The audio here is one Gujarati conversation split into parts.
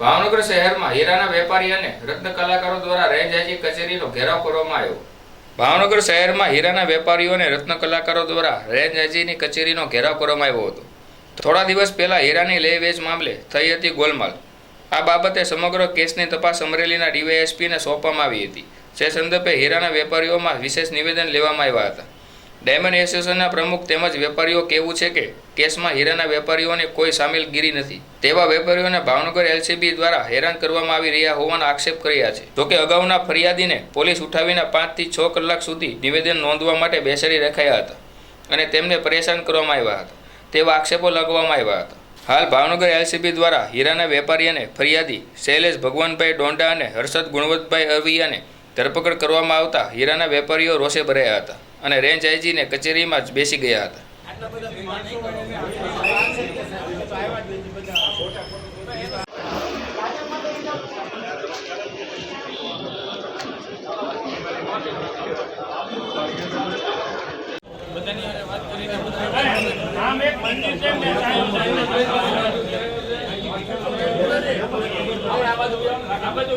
ભાવનગર શહેરમાં હીરાના વેપારી અને રત્ન કલાકારો દ્વારા રેન્જ કચેરીનો ઘેરાવ કરવામાં આવ્યો. ભાવનગર શહેરમાં હીરાના વેપારીઓ અને રત્ન કલાકારો દ્વારા રેન્જ આઈજીની કચેરીનો ઘેરાવ કરવામાં આવ્યો હતો. થોડા દિવસ પહેલા હીરાની લે વેચ મામલે થઈ હતી ગોલમાલ. આ બાબતે સમગ્ર કેસની તપાસ અમરેલીના ડીવાયએસપીને સોંપવામાં આવી હતી. જે સંદર્ભે હીરાના વેપારીઓમાં વિશેષ નિવેદન લેવામાં આવ્યા હતા. ડાયમંડ એસોસિએશનના પ્રમુખ તેમજ વેપારીઓ કહેવું છે કે કેસમાં હીરાના વેપારીઓને કોઈ સામેલગીરી નથી. તેવા વેપારીઓને ભાવનગર એલસીબી દ્વારા હેરાન કરવામાં આવી રહ્યા હોવાના આક્ષેપ કર્યા છે. જોકે અગાઉના ફરિયાદીને પોલીસ ઉઠાવીને પાંચથી છ કલાક સુધી નિવેદન નોંધવા માટે બેસાડી રખાયા હતા અને તેમને પરેશાન કરવામાં આવ્યા હતા. તેવા આક્ષેપો લગાવવામાં આવ્યા હતા. હાલ ભાવનગર એલસીબી દ્વારા હીરાના વેપારી અને ફરિયાદી શૈલેષ ભગવાનભાઈ ડોંડા અને હર્ષદ ગુણવંતભાઈ અવિયાને ધરપકડ કરવામાં આવતા હીરાના વેપારીઓ રોષે ભરાયા હતા. અને રેન્જ આઈજીને કચેરીમાં જ બેસી ગયા હતા. આ સાહેબ આ બાજુ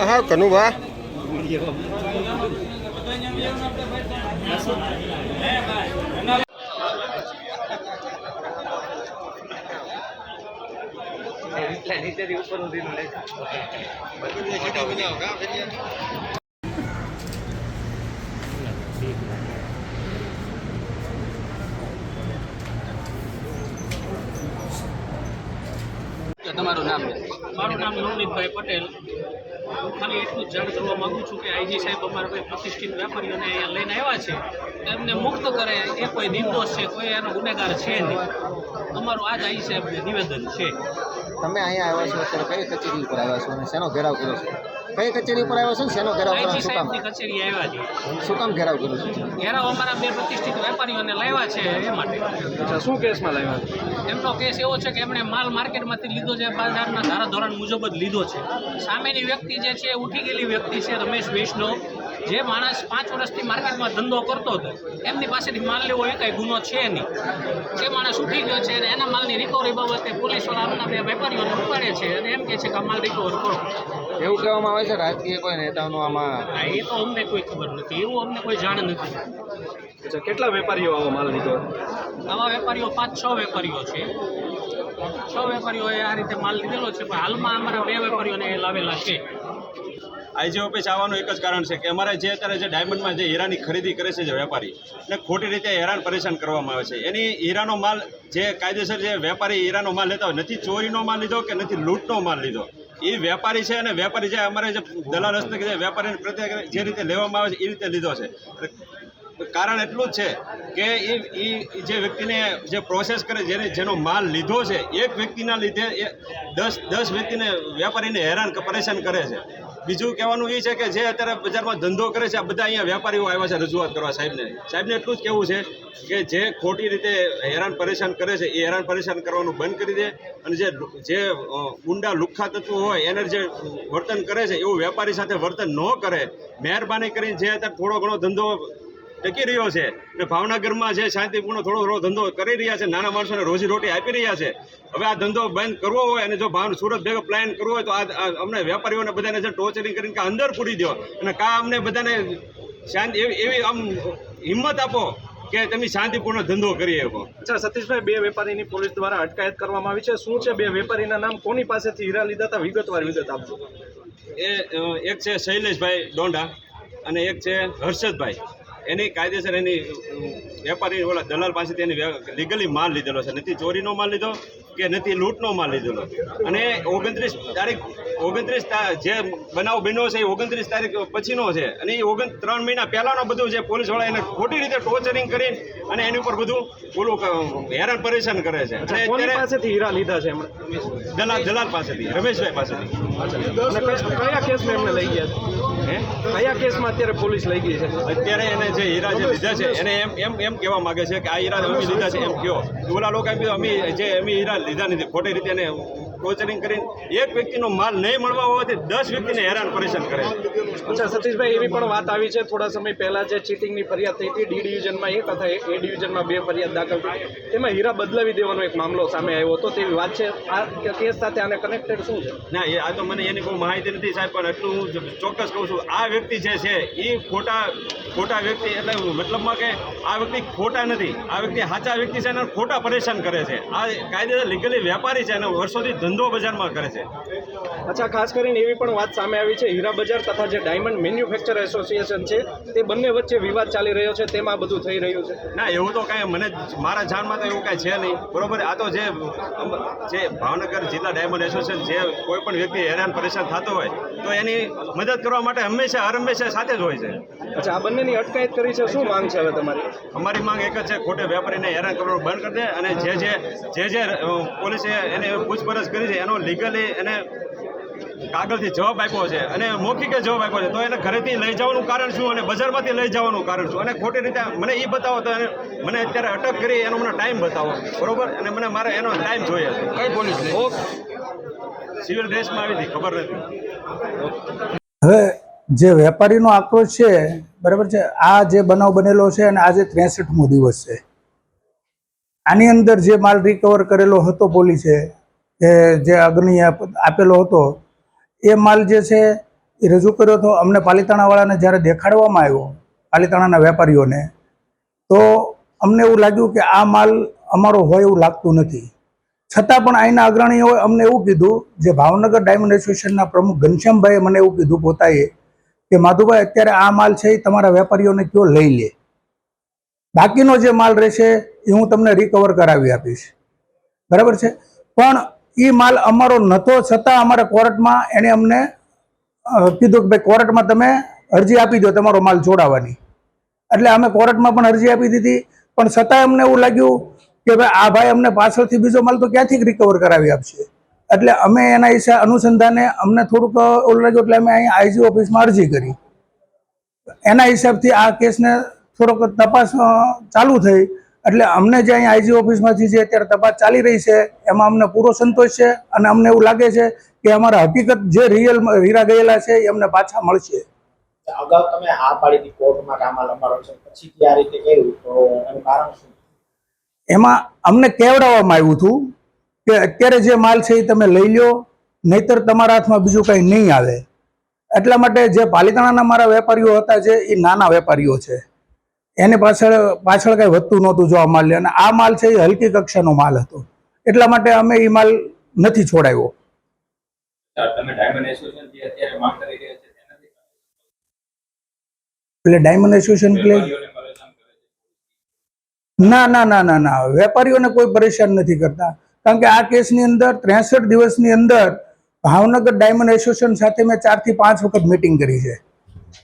વિયાવો છે હા હા કનુભા તમારું નામ મારું નામ નવનીતભાઈ પટેલ. હું ખાલી એટલું જ જાણ કરવા માગું છું કે આઈજી સાહેબ અમારા કોઈ પ્રતિષ્ઠિત વેપારીઓને અહીંયા લઈને આવ્યા છે તો એમને મુક્ત કરે એ કોઈ નિર્દોષ છે કોઈ એનો ગુનેગાર છે નહીં. અમારું આ જ આઈજી સાહેબને નિવેદન છે. તમે અહીંયા આવ્યા છો અત્યારે કઈ કચેરી ઉપર આવ્યા છો અને શેનો ઘેરાવ કર્યો છે? કઈ કચેરી ઉપર આવ્યો છે ને? શેનો ઘેરાવ કર્યો? શું કામ? સાહેબની કચેરી આવ્યા છે. શું કામ ઘેરાવ કર્યો છે? ઘેરાવ અમારા બે પ્રતિષ્ઠિત વેપારીઓને લાવ્યા છે એ માટે. અચ્છા શું કેસમાં લાવ્યા એમનો કેસ એવો છે કે એમણે માલ માર્કેટમાંથી લીધો છે બજારના ધારાધોરણ મુજબ જ લીધો છે. સામેની વ્યક્તિ જે છે એ ઉઠી ગયેલી વ્યક્તિ છે રમેશ વૈષ્ણવ. જે માણસ પાંચ વર્ષથી માર્કેટમાં ધંધો કરતો હતો એમની પાસેથી માલ લેવો એ કાંઈ ગુનો છે નહીં. જે માણસ ઉઠી ગયો છે અને એના માલની રિકવરી બાબતે પોલીસવાળા બે વેપારીઓને ઉપાડે છે અને એમ કહે છે કે આ માલ રિકવર કરો. એવું કહેવામાં આવે છે? રાજકીય કોઈ નેતાઓનું આમાં એ તો અમને કોઈ ખબર નથી. એવું અમને કોઈ જાણ નથી. અચ્છા કેટલા વેપારીઓ આવો માલ લીધો? આવા વેપારીઓ પાંચ છ વેપારીઓ છે. છ વેપારીઓએ આ રીતે માલ લીધેલો છે પણ હાલમાં અમારા બે વેપારીઓને એ લાવેલા છે. આઈજી ઓફિસ આવવાનું એક જ કારણ છે કે અમારે જે અત્યારે જે ડાયમંડમાં જે હીરાની ખરીદી કરે છે જે વેપારી એને ખોટી રીતે હેરાન પરેશાન કરવામાં આવે છે. એની હીરાનો માલ જે કાયદેસર જે વેપારી હીરાનો માલ લેતા હોય નથી ચોરીનો માલ લીધો કે નથી લૂંટનો માલ લીધો? એ વેપારી છે અને વેપારી જે અમારે જે દલાલ હસ્તક જે વેપારીને પ્રત્યે જે રીતે લેવામાં આવે છે એ રીતે લીધો છે. કારણ એટલું જ છે કે એ એ જે વ્યક્તિને જે પ્રોસેસ કરે, જેને જેનો માલ લીધો છે, એક વ્યક્તિના લીધે એ દસ દસ વ્યક્તિને વેપારીને હેરાન પરેશાન કરે છે. બીજું કહેવાનું એ છે કે જે અત્યારે બજારમાં ધંધો કરે છે, આ બધા અહીંયા વેપારીઓ આવ્યા છે રજૂઆત કરવા સાહેબને. સાહેબને એટલું જ કહેવું છે કે જે ખોટી રીતે હેરાન પરેશાન કરે છે, એ હેરાન પરેશાન કરવાનું બંધ કરી દે અને જે જે ઊંડા લુખ્ખા તત્વો હોય, એને જે વર્તન કરે છે, એવું વેપારી સાથે વર્તન ન કરે. મહેરબાની કરીને જે અત્યારે થોડો ઘણો ધંધો ટકી રહ્યો છે. ને ભાવનગરમાં જે શાંતિપૂર્ણ થોડો થોડો ધંધો કરી રહ્યા છે. નાના માણસોને રોજી રોટી આપી રહ્યા છે. હવે આ ધંધો બંધ કરવો હોય અને જો ભાવ સુરત ભેગો પ્લાન કરવો હોય તો આ અમને વેપારીઓને બધાને જે ટોર્ચરિંગ કરીને કે અંદર પૂરી દો. અને કા અમને બધાને શાંતિ એવી એવી આમ હિંમત આપો કે તમે શાંતિપૂર્ણ ધંધો કરી શકો. અચ્છા સતીશભાઈ બે વેપારીની પોલીસ દ્વારા અટકાયત કરવામાં આવી છે. શું છે બે વેપારીના નામ? કોની પાસેથી હીરા લીધા હતા વિગતવાર વિગત આપજો. એ એક છે શૈલેષભાઈ ડોંડા અને એક છે હર્ષદભાઈ. એની કાયદેસર એની વેપારી ઓલા દલાલ પાસેથી એની લીગલી માલ લીધેલો છે. નથી ચોરીનો માલ લીધો કે નથી લૂંટનો માલ લીધેલો. અને ઓગણત્રીસ તારીખ ઓગણત્રીસ જે બનાવ બન્યો છે એ ઓગણત્રીસ તારીખ પછીનો છે. અને એ ઓગણ ત્રણ મહિના પહેલાનો બધું જે પોલીસવાળા એને ખોટી રીતે ટોર્ચરિંગ કરી અને એની ઉપર બધું ઓલું હેરાન પરેશાન કરે છે. અને અત્યારે પાસેથી હીરા લીધા છે દલાલ દલાલ પાસેથી રમેશભાઈ પાસેથી. કયા કેસમાં એમને લઈ ગયા છે? કયા કેસમાં અત્યારે પોલીસ લઈ ગઈ છે? અત્યારે એને જે હીરા જે લીધા છે એને એમ એમ એમ કહેવા માગે છે કે આ હીરા અમે લીધા છે એમ કયો. ઓલા લોકો એમ અમે જે અમે હીરા લીધા નથી ખોટી રીતે એને ટોર્ચરિંગ કરીને એક વ્યક્તિનો માલ નહીં મળવા હોવાથી દસ વ્યક્તિને હેરાન પરેશાન કરે છે. અચ્છા સતીશભાઈ એવી પણ વાત આવી છે. થોડા સમય પહેલાં જે ચીટિંગની ફરિયાદ થઈ હતી ડી ડિવિઝનમાં એક અથવા એ ડિવિઝનમાં બે ફરિયાદ દાખલ થઈ. તેમાં હીરા બદલાવી દેવાનો એક મામલો સામે આવ્યો હતો. તેવી વાત છે. આ કેસ સાથે આને કનેક્ટેડ શું છે? ના એ આ તો મને એની કોઈ માહિતી નથી સાહેબ પણ એટલું હું ચોક્કસ કહું છું આ વ્યક્તિ જે છે એ ખોટા ખોટા વ્યક્તિ એટલે મતલબમાં કે આ વ્યક્તિ ખોટા નથી. આ વ્યક્તિ સાચા વ્યક્તિ છે અને ખોટા પરેશાન કરે છે. આ કાયદેસર લીગલી વેપારી છે અને વર્ષોથી ધંધો બજારમાં કરે છે. અચ્છા ખાસ કરીને એવી પણ વાત સામે આવી છે. હીરા બજાર તથા જે ડાયમંડ મેન્યુફેક્ચર એસોસિએશન છે તે બંને વચ્ચે વિવાદ ચાલી રહ્યો છે. તેમાં બધું થઈ રહ્યું છે. ના એવું તો કાંઈ મને મારા જાણમાં તો એવું કાંઈ છે નહીં. બરોબર આ તો જે જે ભાવનગર જિલ્લા ડાયમંડ એસોસિએશન જે કોઈ પણ વ્યક્તિ હેરાન પરેશાન થતો હોય તો એની મદદ કરવા માટે હંમેશા હર હંમેશા સાથે જ હોય છે. અચ્છા આ બંનેની અટકાયત કરી છે. શું માંગ છે હવે તમારી? અમારી માંગ એક જ છે ખોટે વેપારીને હેરાન કરવાનું બંધ કરી દે અને જે જે જે જે પોલીસે એને પૂછપરછ કરી છે એનો લીગલી એને કાગળથી જવાબ આપ્યો છે અને મૌખિકે જવાબ આપ્યો છે. તો એને ઘરેથી લઈ જવાનું કારણ શું અને બજારમાંથી લઈ જવાનું કારણ શું? અને ખોટી રીતે મને એ બતાવો તો એને મને અત્યારે અટક કરી એનો મને ટાઈમ બતાવો. બરોબર? અને મને મારે એનો ટાઈમ જોઈએ. છે કઈ પોલીસ સિવિલ ડ્રેસમાં આવી હતી ખબર નથી. હવે જે વેપારીનો આક્રોશ છે બરાબર છે આ જે બનાવ બનેલો છે અને આજે ત્રેસઠમો દિવસ છે. આની અંદર જે માલ રિકવર કરેલો હતો પોલીસે કે જે અગ્નિ આપેલો હતો, એ માલ જે છે એ રજૂ કર્યો હતો અમને પાલિતાણાવાળાને જ્યારે દેખાડવામાં આવ્યો, પાલિતાણાના વેપારીઓને, તો અમને એવું લાગ્યું કે આ માલ અમારો હોય એવું લાગતું નથી. છતાં પણ અહીંના અગ્રણીઓએ અમને એવું કીધું, જે ભાવનગર ડાયમંડ એસોસિએશનના પ્રમુખ ઘનશ્યામભાઈએ મને એવું કીધું પોતાએ, કે માધુભાઈ, અત્યારે આ માલ છે એ તમારા વેપારીઓને કયો લઈ લે. બાકીનો જે માલ રહેશે એ હું તમને રિકવર કરાવી આપીશ. બરાબર છે? પણ એ માલ અમારો નહોતો છતાં અમારે કોર્ટમાં એણે અમને કીધું કે ભાઈ કોર્ટમાં તમે અરજી આપી દો તમારો માલ જોડાવાની. એટલે અમે કોર્ટમાં પણ અરજી આપી દીધી, પણ છતાંય અમને એવું લાગ્યું કે ભાઈ આ ભાઈ અમને પાછળથી બીજો માલ તો ક્યાંથી રિકવર કરાવી આપશે? એટલે અમે એના વિશે અનુસંધાને અમને થોડુંક ઓલું લાગ્યું એટલે અમે અહીં આઈજી ઓફિસમાં અરજી કરી. એના હિસાબથી આ કેસને થોડોક તપાસ ચાલુ થઈ. એટલે અમને જે અહીં આઈજી ઓફિસમાંથી જે અત્યારે તપાસ ચાલી રહી છે એમાં અમને પૂરો સંતોષ છે અને અમને એવું લાગે છે કે અમારા હકીકત જે રિયલ હીરા ગયેલા છે એ અમને પાછા મળશે. અગાઉ તમે હા પાડી હતી કોર્ટમાં કામા લંબાડો છે પછી કે આ રીતે કહ્યું તો એનું કારણ શું? એમાં અમને કેવડાવવામાં આવ્યું હતું કે અત્યારે જે માલ છે એ તમે લઈ લો નહીતર તમારા હાથમાં બીજું કંઈ નહીં આવે. એટલા માટે જે પાલિતાણાના મારા વેપારીઓ હતા જે એ નાના વેપારીઓ છે. એને પાછળ પાછળ કંઈ વધતું નહોતું જોવા માલ અને આ માલ છે એ હલકી કક્ષાનો માલ હતો. એટલા માટે અમે એ માલ નથી છોડાવ્યો. એટલે ડાયમંડ એસોસિએશન એટલે? ના ના ના ના ના. વેપારીઓને કોઈ પરેશાન નથી કરતા. કારણ કે આ કેસની અંદર ત્રેસઠ દિવસની અંદર ભાવનગર ડાયમંડ એસોસિએશન સાથે મેં ચારથી પાંચ વખત મિટિંગ કરી છે.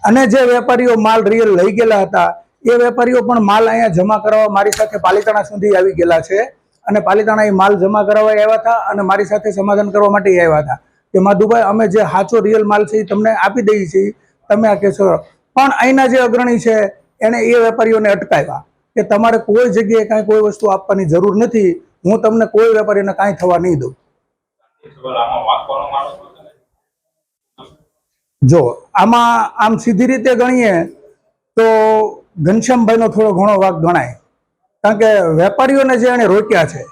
અને જે વેપારીઓ માલ રિયલ લઈ ગયેલા હતા એ વેપારીઓ પણ માલ અહીંયા જમા કરાવવા મારી સાથે પાલિતાણા સુધી આવી ગયેલા છે. અને પાલિતાણા એ માલ જમા કરાવવા આવ્યા હતા અને મારી સાથે સમાધાન કરવા માટે આવ્યા હતા. કે માધુભાઈ, અમે જે સાચો રિયલ માલ છે એ તમને આપી દઈએ છીએ. તમે આ કહેશો. પણ અહીંના જે અગ્રણી છે, એણે એ વેપારીઓને અટકાવ્યા કે તમારે કોઈ જગ્યાએ કાંઈ કોઈ વસ્તુ આપવાની જરૂર નથી. હું તમને કોઈ વેપારીને કાંઈ થવા નહીં દઉં. જો, આમાં આમ સીધી રીતે ગણીએ તો ઘનશ્યામભાઈનો થોડો ઘણો વાક ગણાય. કારણ કે વેપારીઓને જે એણે રોક્યા છે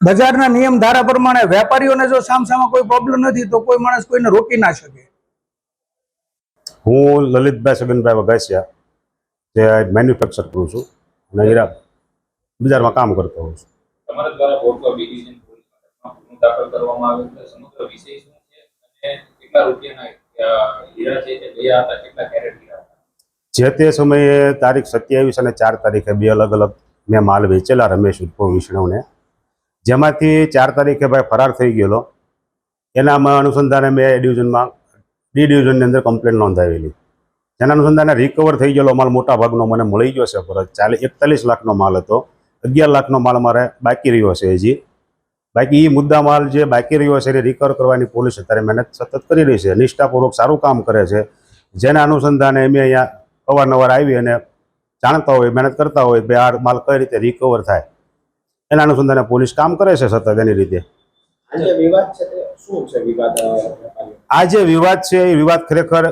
બજારના નિયમ ધારા પ્રમાણે વેપારીઓને જો સામસામા કોઈ પ્રોબ્લેમ નથી તો કોઈ માણસ કોઈને રોકી ના શકે. હું લલિતભાઈ સગનભાઈ વઘાસિયા જે મેન્યુફેક્ચર કરું છું. અને હીરા બજારમાં કામ કરતો હોઉં છું. તમારા દ્વારા બોર્ડ પર ડિવિઝન પોલીસમાં દાખલ કરવામાં આવ્યો છે. સમગ્ર વિષય શું છે? અને કેટલા રૂપિયાના હીરા છે તે ગયા હતા કેટલા કેરેટ જે તે સમયે તારીખ સત્યાવીસ અને ચાર તારીખે બે અલગ અલગ મેં માલ વેચેલા રમેશ ઉર્ફો વિષ્ણવને જેમાંથી ચાર તારીખે ભાઈ ફરાર થઈ ગયેલો. એનામાં અનુસંધાને મેં ડિવિઝનમાં ડી ડિવિઝનની અંદર કમ્પ્લેન નોંધાવેલી. જેના અનુસંધાને રિકવર થઈ ગયેલો માલ મોટા ભાગનો મને મળી ગયો છે પરત ચાલે એકતાલીસ લાખનો માલ હતો. અગિયાર લાખનો માલ મારે બાકી રહ્યો છે હજી. બાકી એ મુદ્દા માલ જે બાકી રહ્યો છે એ રિકવર કરવાની પોલીસ અત્યારે મહેનત સતત કરી રહી છે. નિષ્ઠાપૂર્વક સારું કામ કરે છે. જેના અનુસંધાને અમે અહીંયા અવારનવાર આવી અને જાણતા હોય મહેનત કરતા હોય ભાઈ આ માલ કઈ રીતે રિકવર થાય. એના અનુસંધાને પોલીસ કામ કરે છે સતત એની રીતે. આ જે વિવાદ છે એ વિવાદ ખરેખર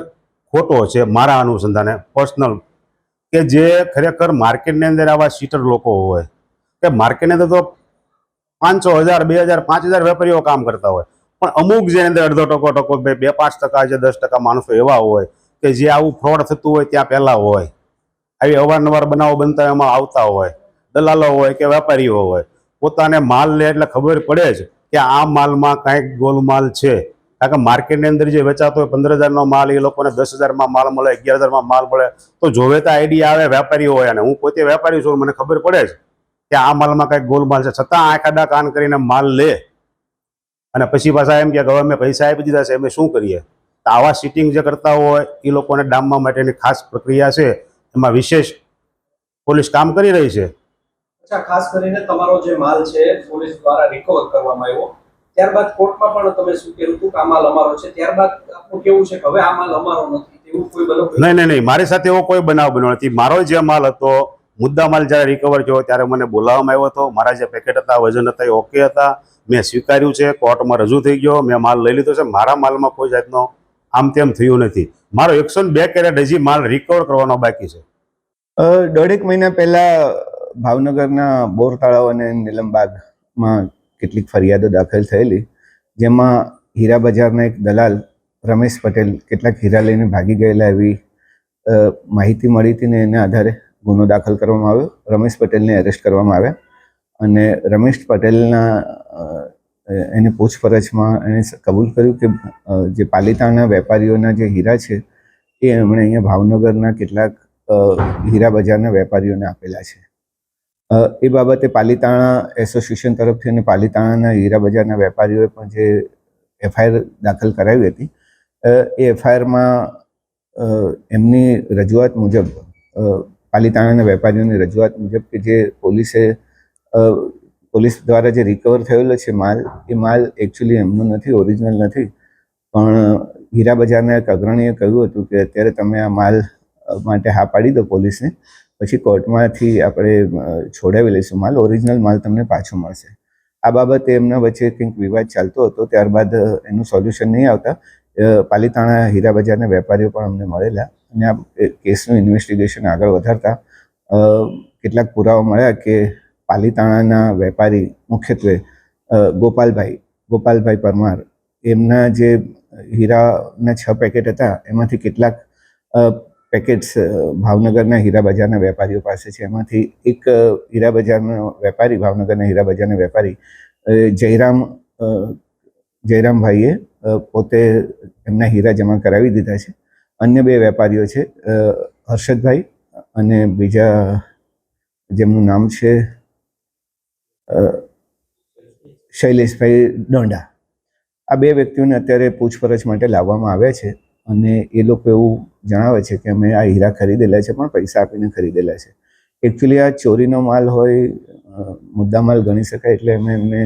ખોટો છે મારા અનુસંધાને. પર્સનલ કે જે ખરેખર માર્કેટની અંદર આવા સીટર લોકો હોય કે માર્કેટની અંદર તો પાંચસો હજાર બે હજાર પાંચ હજાર વેપારીઓ કામ કરતા હોય. પણ અમુક જેની અંદર અડધો ટકો ટકો બે બે પાંચ ટકા જે દસ ટકા માણસો એવા હોય કે જે આવું ફ્રોડ થતું હોય ત્યાં પહેલાં હોય. આવી અવારનવાર બનાવો બનતા એમાં આવતા હોય. દલાલો હોય કે વેપારીઓ હોય. પોતાને માલ લે એટલે ખબર પડે જ કે આ માલમાં કાંઈક ગોલમાલ છે. કારણ કે માર્કેટની અંદર જે વેચાતો હોય, પંદર હજારનો માલ, એ લોકોને દસ હજારમાં માલ મળે, અગિયાર હજારમાં માલ મળે. તો જોવે તો આઈડિયા આવે, વેપારીઓ હોય. અને હું પોતે વેપારી છું, મને ખબર પડે જ કે આ માલમાં કાંઈક ગોલમાલ છે. છતાં આંખ આડા કાન કરીને માલ લે. અને પછી પાછા એમ કે, હવે અમે પૈસા આપી દીધા છે, અમે શું કરીએ? તો આવા સિટિંગ જે કરતા હોય એ લોકોને ડામવા માટેની ખાસ પ્રક્રિયા છે. એમાં વિશેષ પોલીસ કામ કરી રહી છે. અચ્છા ખાસ કરીને તમારો જે માલ છે પોલીસ દ્વારા રિકવર કરવામાં આવ્યો. ત્યારબાદ કોર્ટમાં પણ તમે શું કહ્યું હતું કે આ માલ અમારો છે? ત્યારબાદ આપનું કેવું છે કે હવે આ માલ અમારો નથી? એવું કોઈ બનાવ નહીં નહીં નહીં. મારી સાથે એવો કોઈ બનાવ બન્યો નથી. મારો જે માલ હતો મુદ્દા માલ જ્યારે રિકવર થયો ત્યારે મને બોલાવવામાં આવ્યો હતો. મારા જે પેકેટ હતા વજન હતા એ ઓકે હતા. મેં સ્વીકાર્યું છે. કોર્ટમાં રજૂ થઈ ગયો. મેં માલ લઈ લીધો છે. મારા માલમાં કોઈ જાતનો આમ તેમ થયું નથી. મારો એકસો બે કેરેટ હજી માલ રિકવર કરવાનો બાકી છે. દોઢેક મહિના પહેલા ભાવનગરના બોર તળાવ અને નીલમબાગમાં કેટલીક ફરિયાદો દાખલ થયેલી, જેમાં હીરા બજારના એક દલાલ રમેશ પટેલ કેટલાક હીરા લઈને ભાગી ગયેલા એવી માહિતી મળી હતી ને એના આધારે ગુનો દાખલ કરવામાં આવ્યો. રમેશ પટેલને એરેસ્ટ કરવામાં આવ્યા અને રમેશ પટેલના એની પૂછપરછમાં એણે કબૂલ કર્યું કે જે પાલિતાના વેપારીઓના જે હીરા છે, એ એમણે અહીંયા ભાવનગરના કેટલાક હીરા બજારના વેપારીઓને આપેલા છે. એ બાબતે પાલિતાણા એસોસિએશન તરફથી અને પાલિતાણાના હીરા બજારના વેપારીઓએ પણ જે એફઆઈઆર દાખલ કરાવી હતી એ એફઆઈઆરમાં એમની રજૂઆત મુજબ પાલિતાણાના વેપારીઓની રજૂઆત મુજબ કે જે પોલીસે પોલીસ દ્વારા જે રિકવર થયેલો છે માલ, એ માલ એકચ્યુઅલી એમનો નથી ઓરિજિનલ નથી. પણ હીરા બજારના એક અગ્રણીએ કહ્યું હતું કે અત્યારે તમે આ માલ માટે હા પાડી દો પોલીસને, પછી કોર્ટમાંથી આપણે છોડાવી લઈશું માલ ઓરિજિનલ માલ તમને પાછો મળશે. આ બાબતે એમના વચ્ચે કંઈક વિવાદ ચાલતો હતો, ત્યારબાદ એનું સોલ્યુશન નહીં આવતા પાલિતાણા હીરા બજારના વેપારીઓ પણ અમને મળેલા અને આ કેસનું ઇન્વેસ્ટિગેશન આગળ વધારતા કેટલાક પુરાવા મળ્યા કે પાલિતાણાના વેપારી મુખ્યત્વે ગોપાલભાઈ ગોપાલભાઈ પરમાર. એમના જે હીરાના છ પેકેટ હતા, એમાંથી કેટલાક પેકેટ્સ ભાવનગરના હીરા બજારના વેપારીઓ પાસે છે. એમાંથી એક હીરા બજારનો વેપારી, ભાવનગરના હીરા બજારના વેપારી જયરામ જયરામભાઈએ પોતે એમના હીરા જમા કરાવી દીધા છે. અન્ય બે વેપારીઓ છે હર્ષદભાઈ અને બીજા, જેમનું નામ છે શૈલેષભાઈ ડોંડા. આ બે વ્યક્તિઓને અત્યારે પૂછપરછ માટે લાવવામાં આવ્યા છે અને એ લોકો એવું જણાવે છે કે અમે આ હીરા ખરીદેલા છે પણ પૈસા આપીને ખરીદેલા છે. એકચ્યુઅલી આ ચોરીનો માલ હોય મુદ્દા મુદ્દામાલ ગણી શકાય એટલે અમે એમને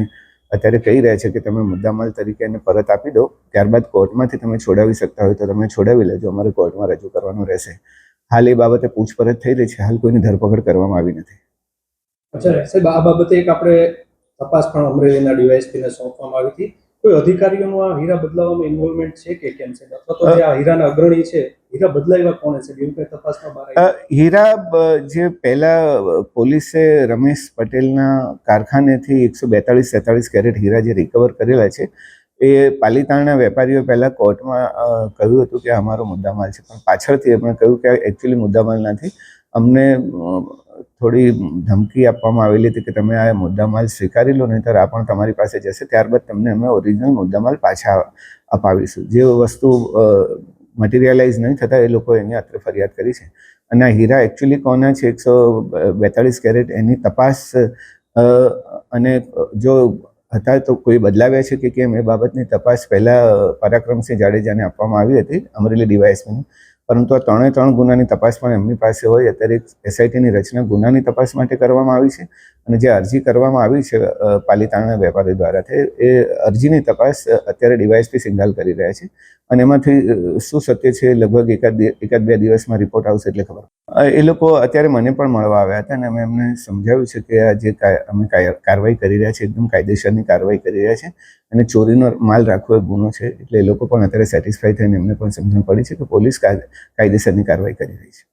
અત્યારે કહી રહ્યા છે કે તમે મુદ્દામાલ તરીકે એને પરત આપી દો. ત્યારબાદ કોર્ટમાંથી તમે છોડાવી શકતા હોય તો તમે છોડાવી લેજો. અમારે કોર્ટમાં રજૂ કરવાનું રહેશે. હાલ એ બાબતે પૂછપરછ થઈ રહી છે. હાલ કોઈની ધરપકડ કરવામાં આવી નથી. અચ્છા, સાહેબ, આ બાબતે એક આપણે તપાસ પણ અમરેલીના ડીવાયએસપીને સોંપવામાં આવી હતી. કોઈ અધિકારીઓનું આ હીરા બદલાવવામાં ઇન્વોલ્વમેન્ટ છે કે કેમ છે અથવા તો જે આ હીરાના અગ્રણી છે, હીરા બદલાવ્યા કોણે છે એવું કઈ તપાસમાં બહાર હીરા જે પહેલા પોલીસે રમેશ પટેલના કારખાનેથી એકસો બેતાળીસ તેતાળીસ કેરેટ હીરા જે રિકવર કરેલા છે, એ પાલિતાણાના વેપારીઓ પહેલાં કોર્ટમાં કહ્યું હતું કે અમારો મુદ્દામાલ છે. પણ પાછળથી એમણે કહ્યું કે એકચ્યુઅલી મુદ્દામાલ નથી. અમને થોડી ધમકી આપવામાં આવેલી હતી કે તમે આ મુદ્દામાલ સ્વીકારી લો, નહીંતર આ પણ તમારી પાસે જશે. ત્યારબાદ તમને અમે ઓરિજિનલ મુદ્દામાલ પાછા અપાવીશું. જે વસ્તુ મટીરિયલાઇઝ નહીં થતાં એ લોકો એની અત્રે ફરિયાદ કરી છે. અને આ હીરા એકચ્યુઅલી કોના છે? એકસો બેતાળીસ કેરેટ એની તપાસ અને જો હતા તો કોઈ બદલાવ્યા છે કે કેમ એ બાબતની તપાસ પહેલાં પરાક્રમસિંહ જાડેજાને આપવામાં આવી હતી, અમરેલી ડીવાયએસપીની. પરંતુ આ ત્રણે ત્રણ ગુનાની તપાસ પણ એમની પાસે હોય. અત્યારે એસઆઈટીની રચના ગુનાની તપાસ માટે કરવામાં આવી છે અને જે અરજી કરવામાં આવી છે પાલિતાણા વેપારી દ્વારા, તે એ અરજીની તપાસ અત્યારે ડીવાયએસપી સિંગાલ કરી રહ્યા છે અને એમાંથી શું સત્ય છે? લગભગ એકાદ એકાદ બે દિવસમાં રિપોર્ટ આવશે એટલે ખબર. એ લોકો અત્યારે મને પણ મળવા આવ્યા હતા અને અમે એમને સમજાવ્યું છે કે આ જે અમે કાર્યવાહી કરી રહ્યા છીએ એકદમ કાયદેસરની કાર્યવાહી કરી રહ્યા છે. અને ચોરીનો માલ રાખવો એ ગુનો છે, એટલે એ લોકો પણ અત્યારે સેટિસ્ફાઈ થઈને એમને પણ સમજણ પડી છે કે પોલીસ કાય- કાયદેસરની કાર્યવાહી કરી રહી છે.